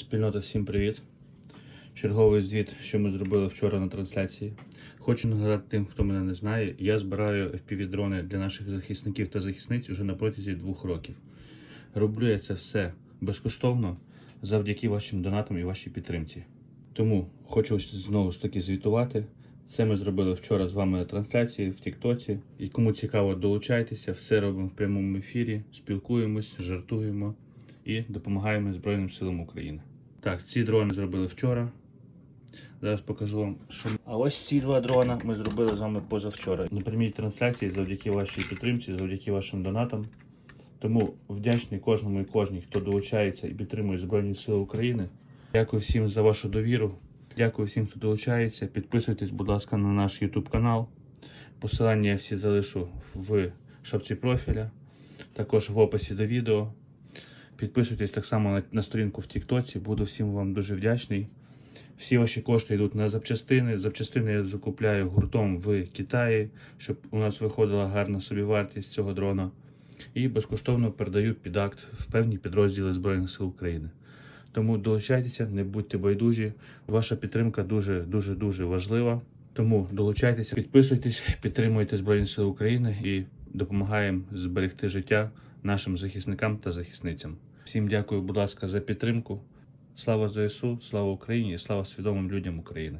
Спільнота, всім привіт. Черговий звіт, що ми зробили вчора на трансляції. Хочу нагадати тим, хто мене не знає, я збираю FPV-дрони для наших захисників та захисниць уже на протязі двох років. Роблю я це все безкоштовно завдяки вашим донатам і вашій підтримці. Тому хочу знову ж таки звітувати. Це ми зробили вчора з вами на трансляції в Тіктоці. І кому цікаво, долучайтеся, все робимо в прямому ефірі, спілкуємось, жартуємо і допомагаємо Збройним силам України. Так, ці дрони зробили вчора. Зараз покажу вам, що. А ось ці два дрона ми зробили з вами позавчора. На прямій трансляції завдяки вашій підтримці, завдяки вашим донатам. Тому вдячний кожному і кожній, хто долучається і підтримує Збройні Сили України. Дякую всім за вашу довіру. Дякую всім, хто долучається. Підписуйтесь, будь ласка, на наш YouTube канал. Посилання я всі залишу в шапці профіля, також в описі до відео. Підписуйтесь так само на, на сторінку в Тіктоці. Буду всім вам дуже вдячний. Всі ваші кошти йдуть на запчастини. Запчастини я закупляю гуртом в Китаї, щоб у нас виходила гарна собівартість цього дрона. І безкоштовно передаю під акт в певні підрозділи Збройних сил України. Тому долучайтеся, не будьте байдужі. Ваша підтримка дуже дуже дуже важлива. Тому долучайтеся, підписуйтесь, підтримуйте Збройні Сили України і допомагаємо зберегти життя нашим захисникам та захисницям. Всім дякую, будь ласка, за підтримку. Слава ЗСУ, слава Україні і слава свідомим людям України.